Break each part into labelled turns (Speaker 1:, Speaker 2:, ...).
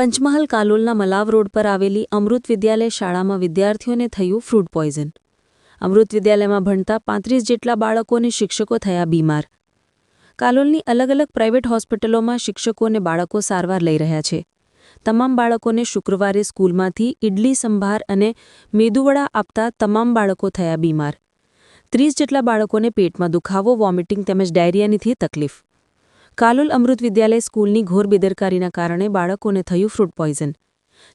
Speaker 1: Panchmahal કાલોલના Malav road પર આવેલી અમૃત વિદ્યાલય શાળામાં વિદ્યાર્થીઓને થયું ફ્રૂડ પોઈઝન. અમૃત વિદ્યાલયમાં ભણતા પાંત્રીસ જેટલા બાળકો અને શિક્ષકો થયા બીમાર. કાલોલની અલગ અલગ પ્રાઇવેટ હોસ્પિટલોમાં શિક્ષકો અને બાળકો સારવાર લઈ રહ્યા છે. તમામ બાળકોને શુક્રવારે સ્કૂલમાંથી ઇડલી સંભાર અને મેદુવડા આપતા તમામ બાળકો થયા બીમાર. ત્રીસ જેટલા બાળકોને પેટમાં દુખાવો, વોમિટિંગ તેમજ ડાયરિયાનીથી તકલીફ. કાલોલ અમૃત વિદ્યાલય સ્કૂલની ઘોર બેદરકારીના કારણે બાળકોને થયું ફ્રૂટ પોઈઝન.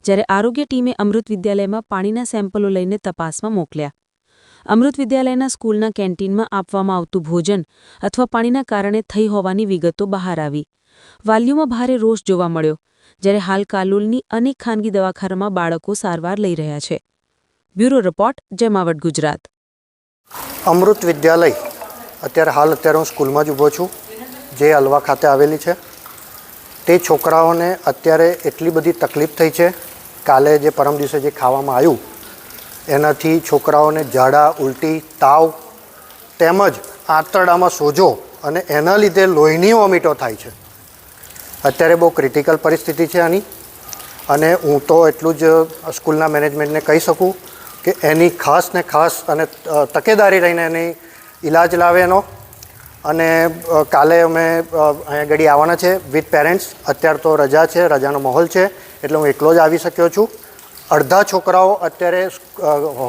Speaker 1: જ્યારે આરોગ્ય ટીમે અમૃત વિદ્યાલયમાં પાણીના સેમ્પલો લઈને તપાસમાં મોકલ્યા. અમૃત વિદ્યાલયના સ્કૂલના કેન્ટીનમાં આપવામાં આવતું ભોજન અથવા પાણીના કારણે થઈ હોવાની વિગતો બહાર આવી. વાલીઓમાં ભારે રોષ જોવા મળ્યો, જ્યારે હાલ કાલોલની અનેક ખાનગી દવાખાનામાં બાળકો સારવાર લઈ રહ્યા છે. બ્યુરો રિપોર્ટ, જમાવટ ગુજરાત.
Speaker 2: અમૃત વિદ્યાલય. અત્યારે હાલ અત્યારે હું સ્કૂલમાં જ ઊભો છું. જે અલવા ખાતે આવેલી છે. તે છોકરાઓને અત્યારે એટલી બધી તકલીફ થઈ છે. કાલે જે પરમ દિવસે જે ખાવામાં આવ્યું, એનાથી છોકરાઓને ઝાડા ઉલટી, તાવ તેમજ આંતરડામાં સોજો અને એના લીધે લોહીની વોમિટો થાય છે. અત્યારે બહુ ક્રિટિકલ પરિસ્થિતિ છે આની. અને હું તો એટલું જ સ્કૂલના મેનેજમેન્ટને કહી શકું કે એની ખાસ ને ખાસ અને તકેદારી રહીને એની ઈલાજ લાવે એનો. અને કાલે અમે અહીંયા ઘડી આવવાના છે વિથ પેરેન્ટ્સ. અત્યારે તો રજા છે, રજાનો માહોલ છે, એટલે હું એકલો જ આવી શક્યો છું. અડધા છોકરાઓ અત્યારે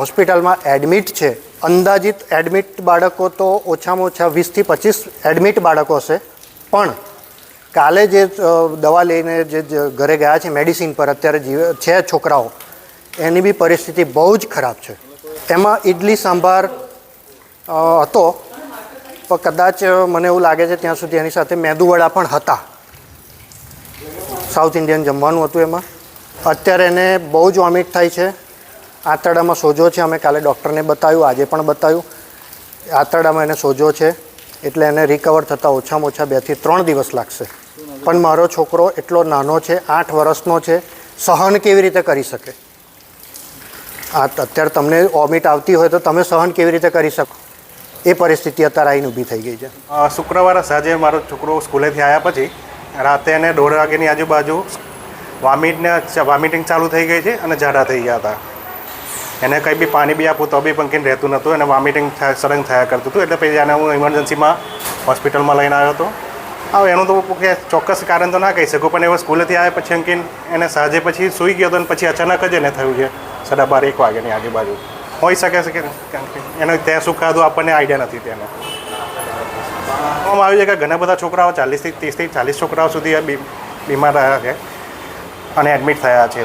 Speaker 2: હોસ્પિટલમાં એડમિટ છે. અંદાજિત એડમિટ બાળકો તો ઓછામાં ઓછા વીસથી પચીસ એડમિટ બાળકો હશે. પણ કાલે જે દવા લઈને જે ઘરે ગયા છે મેડિસિન પર, અત્યારે જીવે, છે છોકરાઓ, એની બી પરિસ્થિતિ બહુ જ ખરાબ છે. એમાં ઇડલી સાંભાર હતો. પણ કદાચ મને એવું લાગે છે ત્યાં સુધી એની સાથે મેદુવડા પણ હતા. સાઉથ ઇન્ડિયન જમવાનું હતું એમાં. અત્યારે એને બહુ જ વોમિટ થાય છે. આંતરડામાં સોજો છે, અમે કાલે ડૉક્ટરને બતાવ્યું, આજે પણ બતાવ્યું. આંતરડામાં એને સોજો છે, એટલે એને રિકવર થતાં ઓછામાં ઓછા બેથી ત્રણ દિવસ લાગશે. પણ મારો છોકરો એટલો નાનો છે, આઠ વર્ષનો છે, સહન કેવી રીતે કરી શકે? આ અત્યારે તમને વોમિટ આવતી હોય તો તમે સહન કેવી રીતે કરી શકો? એ પરિસ્થિતિ અત્યારે આવીને ઊભી થઈ ગઈ છે.
Speaker 3: શુક્રવારે સાંજે મારો છોકરો સ્કૂલેથી આવ્યા પછી રાતે એને દોઢ વાગ્યાની આજુબાજુ વોમિટને વોમિટિંગ ચાલુ થઈ ગઈ છે અને ઝાડા થઈ ગયા હતા. એને કંઈ બી પાણી બી આપું તો બી પંકીને રહેતું નહોતું અને વોમિટિંગ સળંગ થયા કરતું હતું, એટલે પછી એને હું ઇમરજન્સીમાં હોસ્પિટલમાં લઈને આવ્યો હતો. હવે એનું તો ચોક્કસ કારણ તો ના કહી શકું, પણ એવો સ્કૂલેથી આવ્યા પછી અંકિન એને સાંજે પછી સૂઈ ગયો હતો અને પછી અચાનક જ એને થયું છે, સાડા બાર, એક વાગ્યાની આજુબાજુ. હોઈ શકે છે કે એનો ત્યાં શું ખાધું આપણને આઈડિયા નથી તેને. આમ આવ્યું છે કે ઘણા બધા છોકરાઓ ચાલીસથી ત્રીસથી ચાલીસ છોકરાઓ સુધી બીમાર રહ્યા છે અને એડમિટ થયા છે.